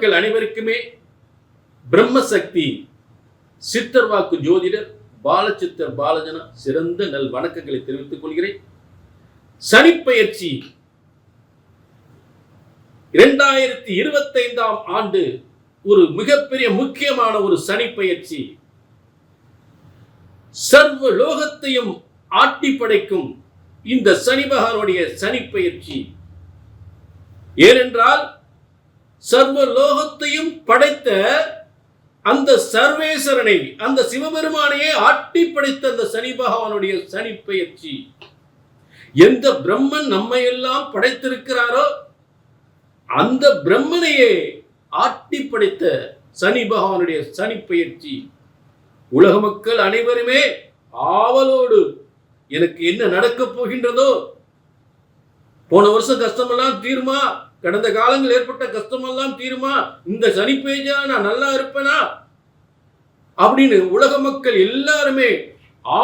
மக்கள் அனைவருக்குமே பிரம்மசக்தி சித்தர் வாக்கு ஜோதிடர் பாலச்சித்தர் பாலஜன சிறந்த நல் வணக்கங்களை தெரிவித்துக் கொள்கிறேன். சனிப்பயிற்சி இரண்டாயிரத்தி இருபத்தைந்தாம் ஆண்டு ஒரு மிகப்பெரிய முக்கியமான ஒரு சனிப்பயிற்சி சர்வ லோகத்தையும் ஆட்டி படைக்கும் இந்த சனி பகவானுடைய சனிப்பயிற்சி ஏனென்றால் சர்வ லோகத்தையும் படைத்த அந்த சர்வேஸ்வரனை அந்த சிவபெருமானையே ஆட்டி படைத்த அந்த சனி பகவானுடைய சனி பயிற்சி. எந்த பிரம்மன் நம்மை எல்லாம் படைத்திருக்கிறாரோ அந்த பிரம்மனையே ஆட்டி படைத்த சனி பகவானுடைய சனி பயிற்சி. உலக மக்கள் அனைவருமே ஆவலோடு எனக்கு என்ன நடக்கப் போகின்றதோ போன வருஷம் கஷ்டமெல்லாம் தீர்மா? கடந்த காலங்கள் ஏற்பட்ட கஷ்டமெல்லாம் தீருமா? இந்த சனி பேஜா நான் நல்லா இருப்பேனா? அப்படின்னு உலக மக்கள் எல்லாருமே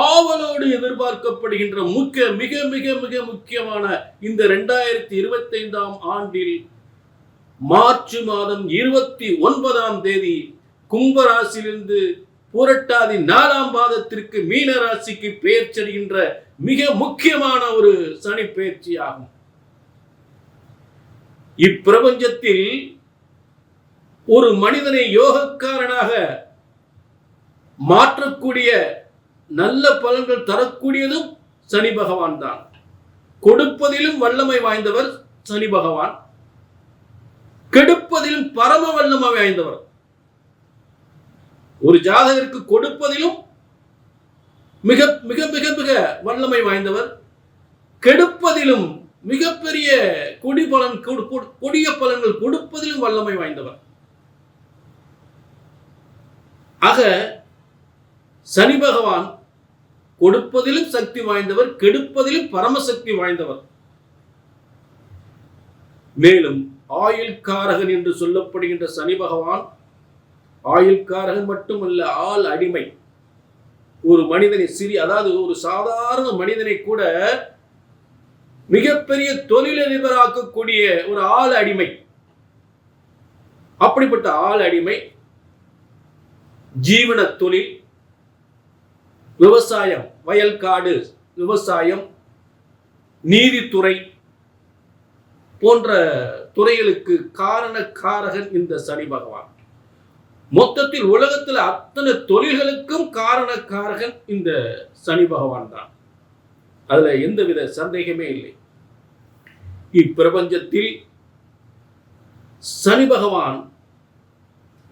ஆவலோடு எதிர்பார்க்கப்படுகின்ற முக்கிய மிக மிக மிக முக்கியமான இந்த ரெண்டாயிரத்தி இருபத்தைந்தாம் ஆண்டில் மார்ச் மாதம் இருபத்தி ஒன்பதாம் தேதி கும்பராசியிலிருந்து புரட்டாதி நாலாம் பாதத்திற்கு மீன ராசிக்கு பெயர் செல்கின்ற மிக முக்கியமான ஒரு சனி பயிற்சி ஆகும் இப்பிரபஞ்சத்தில் ஒரு மனிதனை யோகக்காரனாக மாற்றக்கூடிய நல்ல பலன்கள் தரக்கூடியதும் சனி பகவான் தான். கொடுப்பதிலும் வல்லமை வாய்ந்தவர் சனி பகவான். கெடுப்பதிலும் பரம வல்லமை வாய்ந்தவர். ஒரு ஜாதகருக்கு கொடுப்பதிலும் மிக மிக மிக மிக வல்லமை வாய்ந்தவர். கெடுப்பதிலும் மிகப்பெரிய கொடி பலன் கொடு- கொடிய பலன்கள் கொடுப்பதிலும் வல்லமை வாய்ந்தவர். ஆக சனி பகவான் கொடுப்பதிலும் சக்தி வாய்ந்தவர் கெடுப்பதிலும் பரமசக்தி வாய்ந்தவர். மேலும் ஆயுள்காரகன் என்று சொல்லப்படுகின்ற சனி பகவான் ஆயுள்காரகன் மட்டுமல்ல ஆள் அடிமை. ஒரு மனிதனை சிறி அதாவது ஒரு சாதாரண மனிதனை கூட மிகப்பெரிய தொழிலதிபராக்கக்கூடிய ஒரு ஆள் அடிமை. அப்படிப்பட்ட ஆள் அடிமை ஜீவன தொழில் விவசாயம் வயல்காடு விவசாயம் நீதித்துறை போன்ற துறைகளுக்கு காரணக்காரகன் இந்த சனி பகவான். மொத்தத்தில் உலகத்தில் அத்தனை தொழில்களுக்கும் காரணக்காரகன் இந்த சனி பகவான் தான். அதுல எந்தவித சந்தேகமே இல்லை. இப்பிரபஞ்சத்தில் சனி பகவான்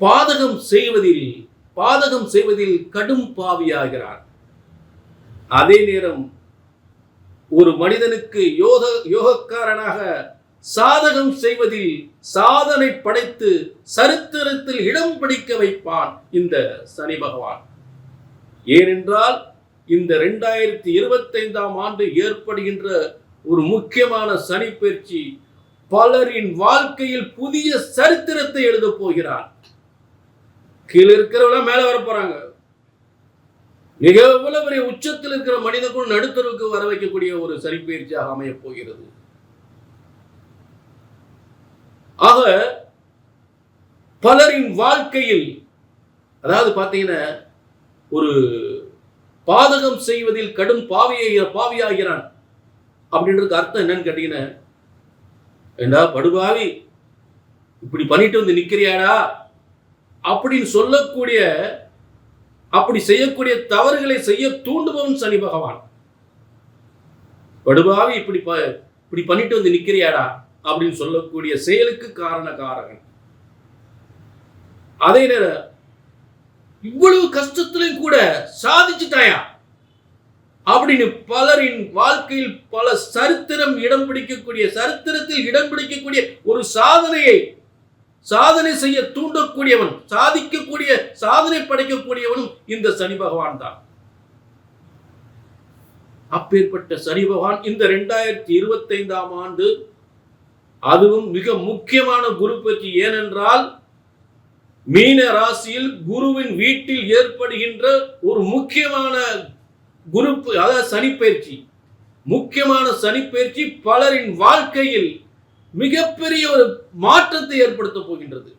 பாதகம் செய்வதில் பாதகம் செய்வதில் கடும் பாவியாகிறார். அதே நேரம் ஒரு மனிதனுக்கு யோக யோகக்காரனாக சாதகம் செய்வதில் சாதனை படைத்து சரித்திரத்தில் இடம் பிடிக்க வைப்பான் இந்த சனி பகவான். ஏனென்றால் இந்த ரெண்டாயிரத்தி இருபத்தைந்தாம் ஆண்டு ஏற்படுகின்ற ஒரு முக்கியமான சனி பயிற்சி பலரின் வாழ்க்கையில் புதிய சரித்திரத்தை எழுதப் போகிறார். கீழே இருக்கிறவங்க மேல வர போறாங்க. மிக எவ்வளவு பெரிய உச்சத்தில் இருக்கிற மனித கூட வர வைக்கக்கூடிய ஒரு சனி பயிற்சியாக அமையப் போகிறது. ஆக பலரின் வாழ்க்கையில் அதாவது பார்த்தீங்கன்னா ஒரு பாதகம் செய்வதில் கடும் பாவியை பாவியாகிறான். அப்படின்றதுக்கு அர்த்தம் என்னன்னு கேட்டீங்கன்னா ஏண்டா படுபாவி இப்படி பண்ணிட்டு வந்து நிக்கிறியாடா? அப்படின்னு சொல்லக்கூடிய அப்படி செய்யக்கூடிய தவறுகளை செய்ய தூண்டுபவன் சனி பகவான். படுபாவி இப்படி ப- இப்படி பண்ணிட்டு வந்து நிக்கிறியாடா? அப்படின்னு சொல்லக்கூடிய செயலுக்கு காரண காரகன் அதே நேரம் இவ்வளவு கஷ்டத்திலையும் கூட சாதிச்சுட்டாயா? அப்படின்னு பலரின் வாழ்க்கையில் பல சரித்திரம் இடம் பிடிக்கக்கூடிய சரித்திரத்தில் இடம் பிடிக்கக்கூடிய ஒரு சாதனையை சாதனை செய்ய தூண்டக்கூடியவன் சாதிக்கக்கூடிய சாதனை படைக்கக்கூடியவனும் இந்த சனி பகவான் தான். அப்பேற்பட்ட சனி பகவான் இந்த ரெண்டாயிரத்தி இருபத்தைந்தாம் ஆண்டு அதுவும் மிக முக்கியமான குரு பற்றி ஏனென்றால் மீன ராசியில் குருவின் வீட்டில் ஏற்படுகின்ற ஒரு முக்கியமான குருப்பு அதாவது சனிப்பயிற்சி முக்கியமான சனிப்பயிற்சி பலரின் வாழ்க்கையில் மிகப்பெரிய ஒரு மாற்றத்தை ஏற்படுத்த போகின்றது.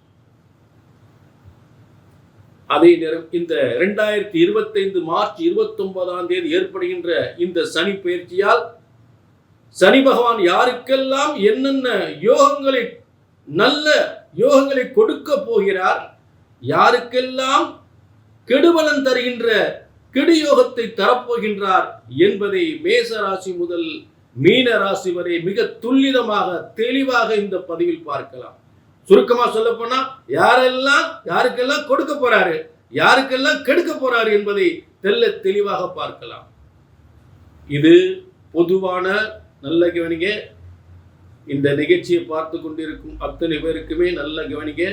அதே நேரம் இந்த இரண்டாயிரத்தி இருபத்தைந்து மார்ச் இருபத்தி ஒன்பதாம் தேதி ஏற்படுகின்ற இந்த சனி பயிற்சியால் சனி பகவான் யாருக்கெல்லாம் என்னென்ன யோகங்களை நல்ல யோகங்களை கொடுக்க போகிறார் யாருக்கெல்லாம் கெடுபலன் தருகின்ற கெடுயோகத்தை தரப்போகின்றார் என்பதை மேச ராசி முதல் மீன ராசி வரை மிக துல்லிதமாக தெளிவாக இந்த பதிவில் பார்க்கலாம். சுருக்கமா சொல்ல போனா யாரெல்லாம் யாருக்கெல்லாம் கொடுக்க போறாரு யாருக்கெல்லாம் கெடுக்க போறாரு என்பதை தெல்ல தெளிவாக பார்க்கலாம். இது பொதுவான நல்ல கவனிங்க. இந்த நிகழ்ச்சியை பார்த்து கொண்டிருக்கும் அத்தனை பேருக்குமே நல்ல கவனிங்க.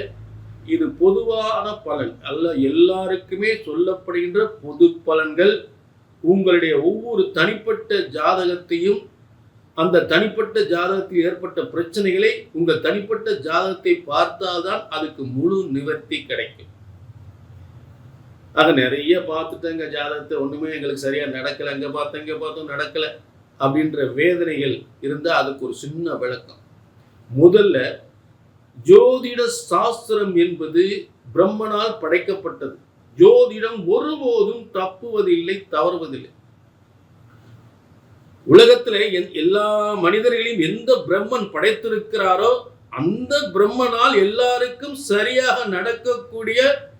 இது பொதுவான பலன் அல்ல எல்லாருக்குமே சொல்லப்படுகின்ற பொது பலன்கள். உங்களுடைய ஒவ்வொரு தனிப்பட்ட ஜாதகத்தையும் அந்த தனிப்பட்ட ஜாதகத்தில் ஏற்பட்ட பிரச்சனைகளை உங்கள் தனிப்பட்ட ஜாதகத்தை பார்த்தால்தான் அதுக்கு முழு நிவர்த்தி கிடைக்கும். ஆக நிறைய பார்த்துட்டேங்க ஜாதகத்தை ஒண்ணுமே எங்களுக்கு சரியா நடக்கல அங்கே பார்த்தோம் இங்க பார்த்தோம் நடக்கல அப்படின்ற வேதனைகள் இருந்தா அதுக்கு ஒரு சின்ன விளக்கம். முதல்ல ஜோதிட சாஸ்திரம் என்பது பிரம்மனால் படைக்கப்பட்டது. ஜோதிடம் ஒருபோதும் தப்புவதில்லை தவறுவதில்லை. உலகத்துல எந்- எல்லா மனிதர்களையும் எந்த பிரம்மன் படைத்திருக்கிறாரோ அந்த பிரம்மனால் எல்லாருக்கும் சரியாக நடக்கக்கூடிய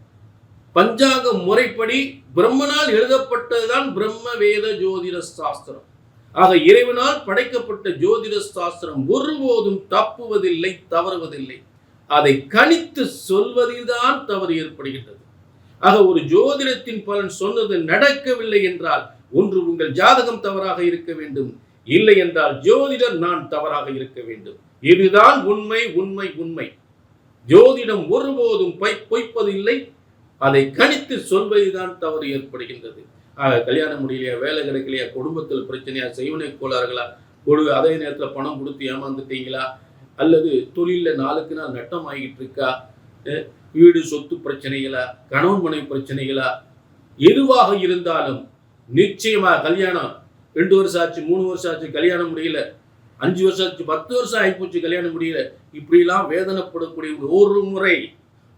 பஞ்சாங்க முறைப்படி பிரம்மனால் எழுதப்பட்டதுதான் பிரம்ம வேத ஜோதிட சாஸ்திரம். ஆக இறைவனால் படைக்கப்பட்ட ஜோதிட சாஸ்திரம் ஒருபோதும் தப்புவதில்லை தவறுவதில்லை. அதை கணித்து சொல்வதில்தான் தவறு ஏற்படுகின்றது. ஆக ஒரு ஜோதிடத்தின் பலன் சொன்னது நடக்கவில்லை என்றால் ஒன்று உங்கள் ஜாதகம் தவறாக இருக்க வேண்டும். இல்லை என்றால் ஜோதிடர் நான் தவறாக இருக்க வேண்டும். இதுதான் உண்மை உண்மை உண்மை. ஜோதிடம் ஒருபோதும் பொய் பொய்ப்பதில்லை. அதை கணித்து சொல்வதுதான் தவறு ஏற்படுகின்றது. கல்யாணம் முடியலையா வேலை கிடைக்கலையா குடும்பத்தில் பிரச்சனையா செய்வனை கோளாறுகளா? கொடு அதே நேரத்தில் பணம் கொடுத்து ஏமாந்துட்டீங்களா? அல்லது தொழிலில் நாளுக்கு நாள் நட்டம் ஆகிட்டு இருக்கா வீடு சொத்து பிரச்சனைகளா? கணவன் மனைவி பிரச்சனைகளா? எதுவாக இருந்தாலும் நிச்சயமா கல்யாணம். ரெண்டு வருஷம் ஆச்சு மூணு வருஷம் ஆச்சு கல்யாணம் முடியல. அஞ்சு வருஷம் ஆச்சு பத்து வருஷம் ஆகிப்போச்சு கல்யாணம் முடியல. இப்படிலாம் வேதனைப்படக்கூடிய ஒரு முறை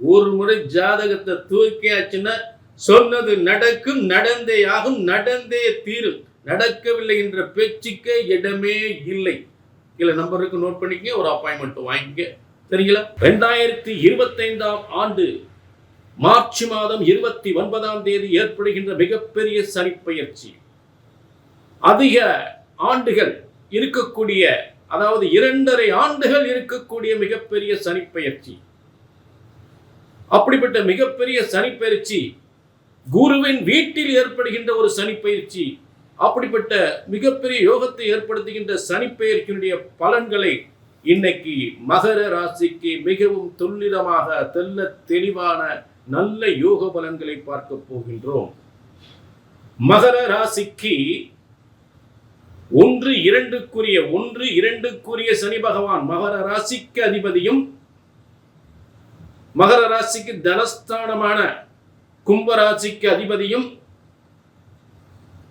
ஒரு முறை ஜாதகத்தை தூக்கியாச்சுன்னா சொன்னது நடக்கும் நடந்தே ஆகும் நடந்தே தீரும். நடக்கவில்லை என்ற பேச்சுக்கே இடமே இல்லை. இல்லை நம்பருக்கு நோட் பண்ணிக்க ஒரு அப்பாயின்மெண்ட் வாங்கிக்க சரிங்களா ரெண்டாயிரத்தி இருபத்தைந்தாம் ஆண்டு மார்ச் மாதம் இருபத்தி ஒன்பதாம் தேதி ஏற்படுகின்ற மிகப்பெரிய சனிப்பயிற்சி அதிக ஆண்டுகள் இருக்கக்கூடிய அதாவது இரண்டரை ஆண்டுகள் இருக்கக்கூடிய மிகப்பெரிய சனிப்பயிற்சி அப்படிப்பட்ட மிகப்பெரிய சனிப்பயிற்சி குருவின் வீட்டில் ஏற்படுகின்ற ஒரு சனிப்பயிற்சி அப்படிப்பட்ட மிகப்பெரிய யோகத்தை ஏற்படுத்துகின்ற சனிப்பெயர்ச்சியினுடைய பலன்களை இன்னைக்கு மகர ராசிக்கு மிகவும் துல்லிதமாக தெல்ல தெளிவான நல்ல யோக பலன்களை பார்க்க போகின்றோம். மகர ராசிக்கு ஒன்று இரண்டுக்குரிய ஒன்று இரண்டுக்குரிய சனி பகவான் மகர ராசிக்கு அதிபதியும் மகர ராசிக்கு தனஸ்தானமான கும்பராசிக்கு அதிபதியும்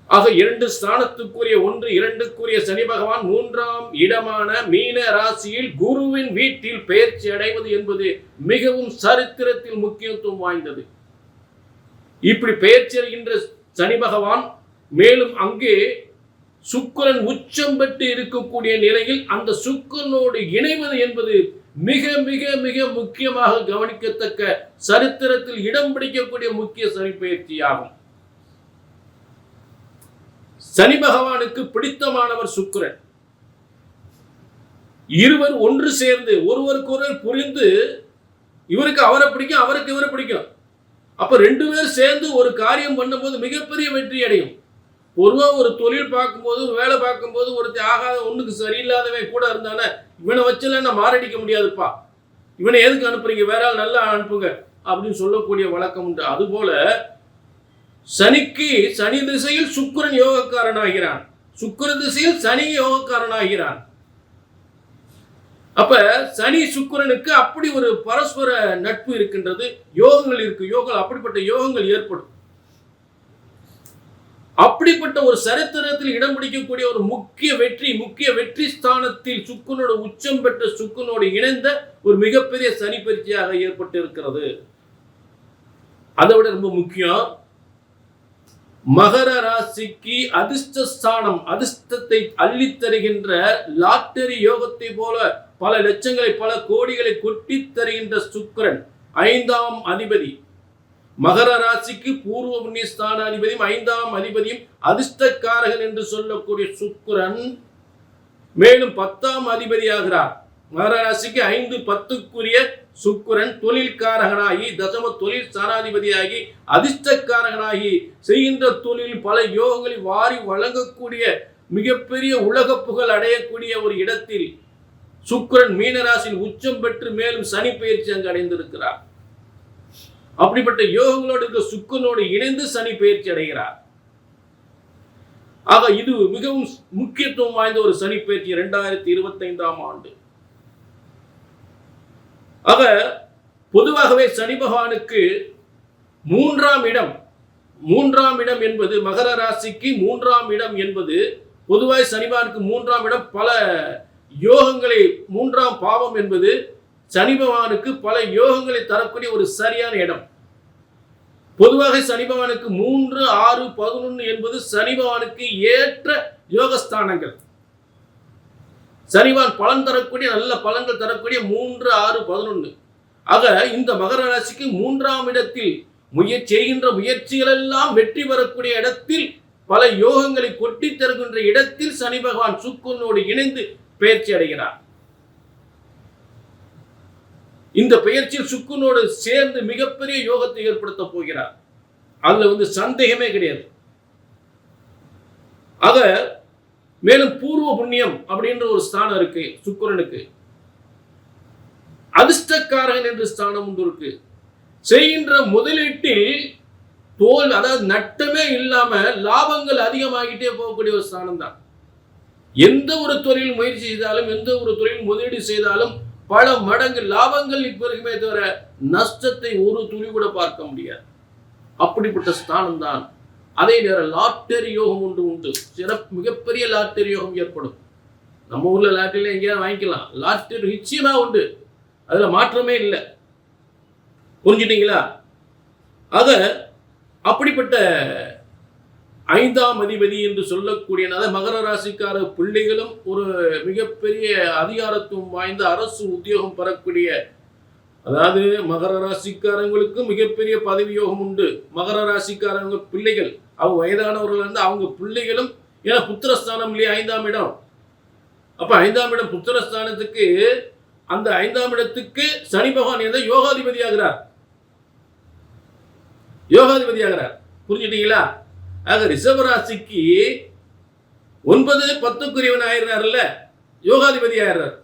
ஆக இரண்டு ஸ்தானத்துக்குரிய ஒன்று இரண்டுக்குரிய சனி பகவான் மூன்றாம் இடமான மீன ராசியில் குருவின் வீட்டில் பெயர்ச்சி அடைவது என்பது மிகவும் சரித்திரத்தில் முக்கியத்துவம் வாய்ந்தது. இப்படி பெயர்ச்சி அடைகின்ற சனி பகவான் மேலும் அங்கே சுக்கரன் உச்சம் பெற்று இருக்கக்கூடிய நிலையில் அந்த சுக்கிரனோடு இணைவது என்பது மிக மிக மிக முக்கியமாக கவனிக்கத்தக்க சரித்திரத்தில் இடம் பிடிக்கக்கூடிய முக்கிய சனிப்பயிற்சியாகும் சனி பகவானுக்கு பிடித்தமானவர் சுக்கிரன். இருவர் ஒன்று சேர்ந்து ஒருவருக்கு ஒருவர் புரிந்து இவருக்கு அவரை பிடிக்கும் அவருக்கு இவரை பிடிக்கும். அப்ப ரெண்டு பேர் சேர்ந்து ஒரு காரியம் பண்ணும்போது மிகப்பெரிய வெற்றி அடையும். பொதுவாக ஒரு தொழில் பார்க்கும்போது வேலை பார்க்கும்போது ஒருத்தர் ஆகாத ஒண்ணுக்கு சரியில்லாதவன் கூட இருந்தானே இவனை வச்சல நான் மாரடிக்க முடியாதுப்பா. இவனை எதுக்கு அனுப்புறீங்க? வேற ஆள் நல்லா அனுப்புங்க அப்படின்னு சொல்லக்கூடிய வழக்கம் உண்டு. அதுபோல சனிக்கு சனி திசையில் சுக்கிரன் யோகக்காரனாகிறான். சுக்கர திசையில் சனி யோகக்காரனாகிறான். அப்ப சனி சுக்கரனுக்கு அப்படி ஒரு பரஸ்பர நட்பு இருக்கின்றது யோகங்கள் இருக்கு. யோகங்கள் அப்படிப்பட்ட யோகங்கள் ஏற்படும். அப்படிப்பட்ட ஒரு சரித்திரத்தில் இடம் பிடிக்கக்கூடிய ஒரு முக்கிய வெற்றி முக்கிய வெற்றி ஸ்தானத்தில் சுக்குனோட உச்சம் பெற்ற சுக்குனோடு இணைந்த ஒரு மிகப்பெரிய சனி பயிற்சியாக ஏற்பட்டு இருக்கிறது அதை விட ரொம்ப முக்கியம் மகர ராசிக்கு அதிர்ஷ்டஸ்தானம் அதிர்ஷ்டத்தை அள்ளித் தருகின்ற லாட்டரி யோகத்தை போல பல லட்சங்களை பல கோடிகளை கொட்டி தருகின்ற சுக்கிரன் ஐந்தாம் அதிபதி. மகர ராசிக்கு பூர்வ புண்ணிய அதிபதியும் ஐந்தாம் அதிபதியும் அதிர்ஷ்டக்காரகன் என்று சொல்லக்கூடிய சுக்கரன் மேலும் பத்தாம் அதிபதியாகிறார். மகர ராசிக்கு ஐந்து பத்துக்குரிய சுக்குரன் தொழில்காரகனாகி தசம தொழில் ஸ்தானாதிபதியாகி அதிர்ஷ்டக்காரகனாகி செய்கின்ற தொழில் பல யோகங்களை வாரி வழங்கக்கூடிய மிகப்பெரிய உலக புகழ் அடையக்கூடிய ஒரு இடத்தில் சுக்குரன் மீனராசியில் உச்சம் பெற்று மேலும் சனி பயிற்சி அங்கு அடைந்திருக்கிறார். அப்படிப்பட்ட யோகங்களோடு இருக்க சுக்கனோடு இணைந்து சனி பயிற்சி அடைகிறார். ஆக இது மிகவும் முக்கியத்துவம் வாய்ந்த ஒரு சனி பயிற்சி இரண்டாயிரத்தி இருபத்தி ஐந்தாம் ஆண்டு. ஆக பொதுவாகவே சனி பகவானுக்கு மூன்றாம் இடம் மூன்றாம் இடம் என்பது மகர ராசிக்கு மூன்றாம் இடம் என்பது பொதுவாக சனிபகவானுக்கு மூன்றாம் இடம் பல யோகங்களை மூன்றாம் பாவம் என்பது சனி பகவானுக்கு பல யோகங்களை தரக்கூடிய ஒரு சரியான இடம். பொதுவாக சனி பகவானுக்கு மூன்று ஆறு பதினொன்று என்பது சனி பகவானுக்கு ஏற்ற யோகஸ்தானங்கள். சனிவான் பலன் தரக்கூடிய நல்ல பலன்கள் தரக்கூடிய மூன்று ஆறு பதினொன்று ஆக இந்த மகர ராசிக்கு மூன்றாம் இடத்தில் முயற்சி செய்கின்ற முயற்சிகள் எல்லாம் வெற்றி பெறக்கூடிய இடத்தில் பல யோகங்களை கொட்டி தருகின்ற இடத்தில் சனி பகவான் சுக்குனோடு இணைந்து பயிற்சி அடைகிறார். இந்த பெயர்ச்சியில் சுக்குனோடு சேர்ந்து மிகப்பெரிய யோகத்தை ஏற்படுத்த போகிறார். அதுல வந்து சந்தேகமே கிடையாது. ஆக மேலும் பூர்வ புண்ணியம் அப்படின்ற ஒரு ஸ்தானம் இருக்கு சுக்குரனுக்கு. அதிர்ஷ்டக்காரகன் என்ற ஸ்தானம் ஒன்று இருக்கு. செய்கின்ற முதலீட்டில் தோல் அதாவது நட்டமே இல்லாம லாபங்கள் அதிகமாகிட்டே போகக்கூடிய ஒரு ஸ்தானம் தான் எந்த ஒரு தொழில் முயற்சி செய்தாலும் எந்த ஒரு தொழில் முதலீடு செய்தாலும் பல மடங்கு லாபங்கள் இப்போ இருக்குமே தவிர நஷ்டத்தை ஒரு துளி கூட பார்க்க முடியாது. அப்படிப்பட்ட ஸ்தானம் தான் அதே நேரம் லாட்டரி யோகம் ஒன்று உண்டு. சிறப்பு மிகப்பெரிய லாட்டரி யோகம் ஏற்படும். நம்ம ஊரில் லாட்டரியில் எங்கேயாவது வாங்கிக்கலாம். லாட்டரி நிச்சயமாக உண்டு. அதில் மாற்றமே இல்லை. புரிஞ்சுட்டீங்களா? அதை அப்படிப்பட்ட ஐந்தாம் அதிபதி என்று சொல்லக்கூடிய அதாவது மகர ராசிக்கார பிள்ளைகளும் ஒரு மிகப்பெரிய அதிகாரத்துவம் வாய்ந்த அரசு உத்தியோகம் பெறக்கூடிய அதாவது மகர ராசிக்காரங்களுக்கு மிகப்பெரிய பதவியோகம் உண்டு. மகர ராசிக்காரங்க பிள்ளைகள் அவங்க வயதானவர்கள் வந்து அவங்க பிள்ளைகளும் ஏன்னா புத்திரஸ்தானம் இல்லையா ஐந்தாம் இடம்? அப்ப ஐந்தாம் இடம் புத்திரஸ்தானத்துக்கு அந்த ஐந்தாம் இடத்துக்கு சனி பகவான் எந்த யோகாதிபதி ஆகிறார். யோகாதிபதி ஆகிறார். புரிஞ்சுட்டீங்களா? ஆக ரிஷபராசிக்கு ஒன்பது பத்துக்குரியவன் ஆயிடுறாருல்ல? யோகாதிபதி ஆயிடுறார்.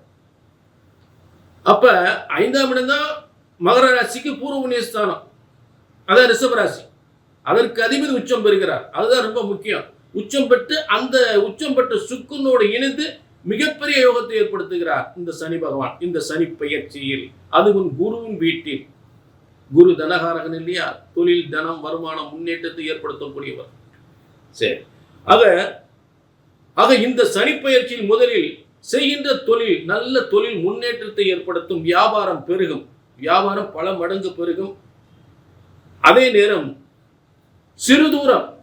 அப்ப ஐந்தாம் இடம் தான் மகர ராசிக்கு பூர்வ புண்ணியஸ்தானம். அதான் ரிஷபராசி. அதற்கு அதிபதி உச்சம் பெறுகிறார். அதுதான் ரொம்ப முக்கியம். உச்சம் பெற்று அந்த உச்சம் பெற்ற சுக்குனோடு இணைந்து மிகப்பெரிய யோகத்தை ஏற்படுத்துகிறார் இந்த சனி பகவான். இந்த சனி பயிற்சியில். அதுவும் குருவின் வீட்டில். குரு தனகாரகன் இல்லையா? தொழில் தனம் வருமானம் முன்னேற்றத்தை ஏற்படுத்தக்கூடியவர். சரி. ஆக ஆக இந்த சனிப்பயிற்சியில் முதலில் செய்கின்ற தொழில் நல்ல தொழில் முன்னேற்றத்தை ஏற்படுத்தும் வியாபாரம் பெருகும். வியாபாரம் பல மடங்கு பெருகும். அதே நேரம் சிறு தூரம்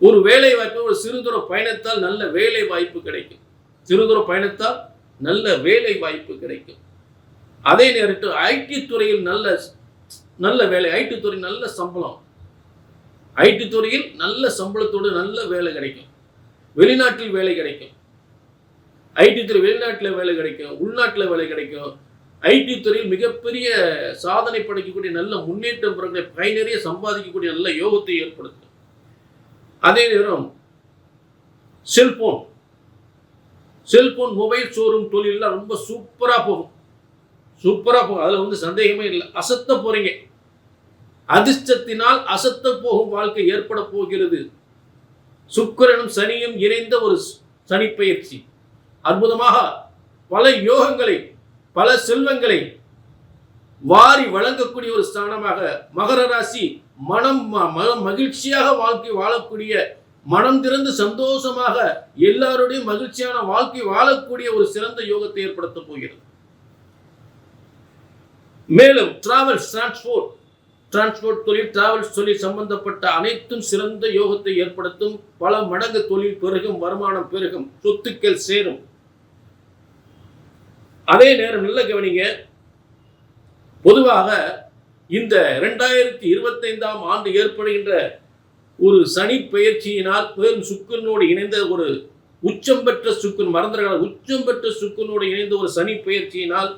ஒரு வேலை வாய்ப்பு ஒரு சிறு தூர பயணத்தால் நல்ல வேலை வாய்ப்பு கிடைக்கும். சிறு தூர பயணத்தால் நல்ல வேலை வாய்ப்பு கிடைக்கும். அதே நேரத்தில் ஐடி துறையில் நல்ல நல்ல வேலை ஐடி துறை நல்ல சம்பளம். ஐடி துறையில் நல்ல சம்பளத்தோடு நல்ல வேலை கிடைக்கும். வெளிநாட்டில் வேலை கிடைக்கும். ஐடி துறை வெளிநாட்டில் வேலை கிடைக்கும். உள்நாட்டில் வேலை கிடைக்கும். ஐடி துறையில் மிகப்பெரிய சாதனை படைக்கக்கூடிய நல்ல முன்னேற்றம் பிறகு கை சம்பாதிக்கக்கூடிய நல்ல யோகத்தை ஏற்படுத்தும். அதே நேரம் செல்போன். செல்போன் மொபைல் ஷோரூம் தொழிலெலாம் ரொம்ப சூப்பராக போகும். சூப்பராக போகும். அதில் வந்து சந்தேகமே இல்லை. அசத்த போகிறீங்க அதிர்ஷ்டத்தினால் அசத்த போகும் வாழ்க்கை ஏற்பட போகிறது. சுக்கரனும் சனியும் இணைந்த ஒரு சனி பயிற்சி. அற்புதமாக பல யோகங்களை பல செல்வங்களை வாரி வழங்கக்கூடிய ஒரு ஸ்தானமாக மகர ராசி மனம் ம- மனம் மகிழ்ச்சியாக வாழ்க்கை வாழக்கூடிய மனம் திறந்து சந்தோஷமாக எல்லாருடைய மகிழ்ச்சியான வாழ்க்கை வாழக்கூடிய ஒரு சிறந்த யோகத்தை ஏற்படுத்த போகிறது. மேலும் டிராவல் டிரான்ஸ்போர்ட் டிரான்ஸ்போர்ட் தொழில் டிராவல்ஸ் தொழில் சம்பந்தப்பட்ட அனைத்தும் சிறந்த யோகத்தை ஏற்படுத்தும். பல மடங்கு தொழில் பெருகும் வருமானம் பெருகும் சொத்துக்கள் சேரும். அதே நேரம் நல்ல கவனிங்க. பொதுவாக இந்த ரெண்டாயிரத்தி இருபத்தைந்தாம் ஆண்டு ஏற்படுகின்ற ஒரு சனி பெயர்ச்சியினால் பெரும் சுக்கரனோடு இணைந்த ஒரு உச்சம் பெற்ற சுக்கன் மறந்துடுறாங்க உச்சம் பெற்ற சுக்கனோடு இணைந்த ஒரு சனி பெயர்ச்சியினால்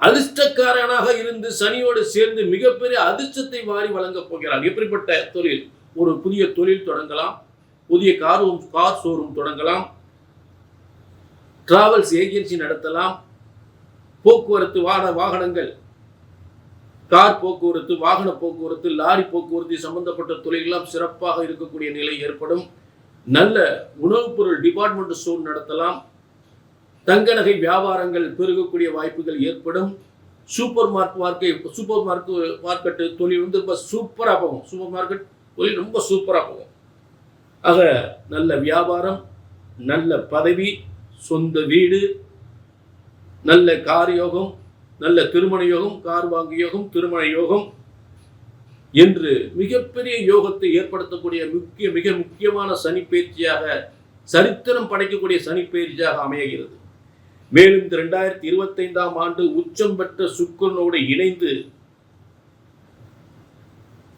அதிர்ஷ்டக்காரனாக இருந்து சனியோடு சேர்ந்து மிகப்பெரிய அதிர்ஷ்டத்தை வாரி வழங்கப் போகிறார். எப்படிப்பட்ட தொழில்? ஒரு புதிய தொழில் தொடங்கலாம். புதிய கார் கார் ஷோரூம் தொடங்கலாம். டிராவல்ஸ் ஏஜென்சி நடத்தலாம். போக்குவரத்து வாகன வாகனங்கள். கார் போக்குவரத்து வாகன போக்குவரத்து லாரி போக்குவரத்து சம்பந்தப்பட்ட தொழிலெல்லாம் சிறப்பாக இருக்கக்கூடிய நிலை ஏற்படும். நல்ல உணவுப் பொருள் டிபார்ட்மெண்ட் ஸ்டோர் நடத்தலாம். தங்க நகை வியாபாரங்கள் பெருகக்கூடிய வாய்ப்புகள் ஏற்படும். Super mark market super mark market தொழில் வந்து ரொம்ப சூப்பராக போகும். சூப்பர் மார்க்கெட் தொழில் ரொம்ப சூப்பராக போகும். ஆக நல்ல வியாபாரம் நல்ல பதவி சொந்த வீடு நல்ல கார் யோகம் நல்ல திருமண யோகம் கார் வாங்கு யோகம் திருமண யோகம் என்று மிகப்பெரிய யோகத்தை ஏற்படுத்தக்கூடிய முக்கிய மிக முக்கியமான சனி பயிற்சியாக சரித்திரம் படைக்கக்கூடிய சனி பயிற்சியாக அமைகிறது. மேலும் இந்த ரெண்டாயிரத்தி இருபத்தைந்தாம் ஆண்டு உச்சம் பெற்ற சுக்கரனோடு இணைந்து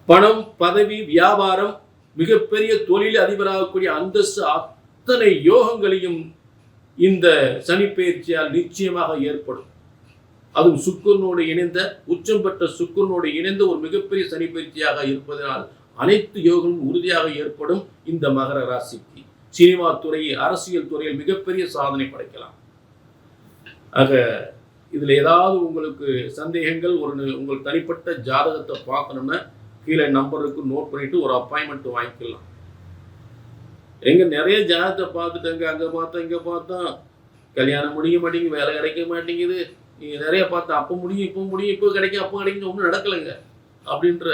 பணம் பதவி வியாபாரம் மிகப்பெரிய தொழில் அதிபராகக்கூடிய அந்தஸ்து அத்தனை யோகங்களையும் இந்த சனி பயிற்சியால் நிச்சயமாக ஏற்படும். அதுவும் சுக்கரனோடு இணைந்த உச்சம் பெற்ற சுக்கரனோடு இணைந்த ஒரு மிகப்பெரிய சனி பயிற்சியாக இருப்பதனால் அனைத்து யோகங்களும் உறுதியாக ஏற்படும் இந்த மகர ராசிக்கு. சினிமா துறை அரசியல் துறையில் மிகப்பெரிய சாதனை படைக்கலாம். ஆக இதில் ஏதாவது உங்களுக்கு சந்தேகங்கள் ஒரு உங்கள் தனிப்பட்ட ஜாதகத்தை பார்க்கணும்னா கீழே நம்பருக்கு நோட் பண்ணிட்டு ஒரு அப்பாயின்மெண்ட் வாங்கிக்கலாம். எங்கே நிறைய ஜாதகத்தை பார்த்துட்டேங்க. அங்கே பார்த்தோம் இங்கே பார்த்தோம் கல்யாணம் முடிய மாட்டேங்குது வேலை கிடைக்க மாட்டேங்குது. நீங்கள் நிறைய பார்த்தா அப்போ முடியும் இப்போ முடியும் இப்போ கிடைக்கும் அப்போ கிடைக்கும் ஒன்றும் நடக்கலைங்க. அப்படின்ற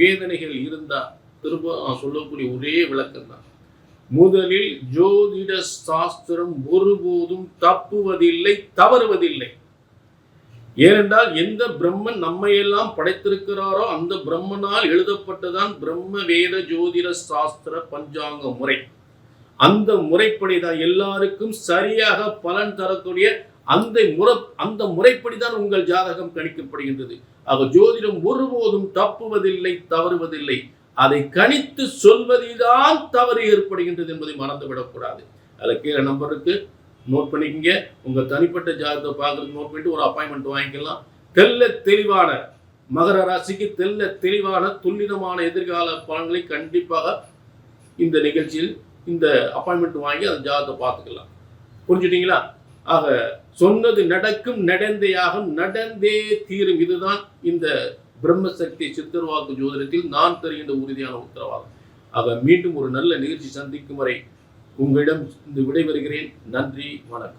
வேதனைகள் இருந்தால் திரும்ப சொல்லக்கூடிய ஒரே விளக்கம் தான் முதலில் ஜோதிட சாஸ்திரம் ஒருபோதும் தப்புவதில்லை தவறுவதில்லை. ஏனென்றால் எந்த பிரம்மன் நம்மையெல்லாம் படைத்திருக்கிறாரோ அந்த பிரம்மனால் எழுதப்பட்டதான் பிரம்ம வேத ஜோதிட சாஸ்திர பஞ்சாங்க முறை. அந்த முறைப்படி தான் எல்லாருக்கும் சரியாக பலன் தரக்கூடிய அந்த முறை அந்த முறைப்படி தான் உங்கள் ஜாதகம் கணிக்கப்படுகின்றது. ஆக ஜோதிடம் ஒருபோதும் தப்புவதில்லை தவறுவதில்லை. அதை கணித்து சொல்வதில்தான் தவறு ஏற்படுகின்றது என்பதை மறந்துவிடக்கூடாது. அதில் கீழே நம்பருக்கு நோட் பண்ணிக்கங்க. உங்கள் தனிப்பட்ட ஜாதகத்தை பார்க்கறதுக்கு நோட் பண்ணிட்டு ஒரு அப்பாயின்மெண்ட் வாங்கிக்கலாம். தெல்ல தெளிவான மகர ராசிக்கு தெல்ல தெளிவான துல்லிதமான எதிர்கால பலன்களை கண்டிப்பாக இந்த நிகழ்ச்சியில் இந்த அப்பாயின்மெண்ட் வாங்கி அந்த ஜாதகத்தை பார்த்துக்கலாம். புரிஞ்சுட்டிங்களா? ஆக சொன்னது நடக்கும் நடந்தேயாகும் நடந்தே தீரும். இதுதான் இந்த பிரம்மசக்தி சித்தர்வாக்கு ஜோதிடத்தில் நான் தருகின்ற உறுதியான உத்தரவாதம். ஆக மீண்டும் ஒரு நல்ல நிகழ்ச்சி சந்திக்கும் வரை உங்களிடம் இந்த விடைபெறுகிறேன். நன்றி வணக்கம்.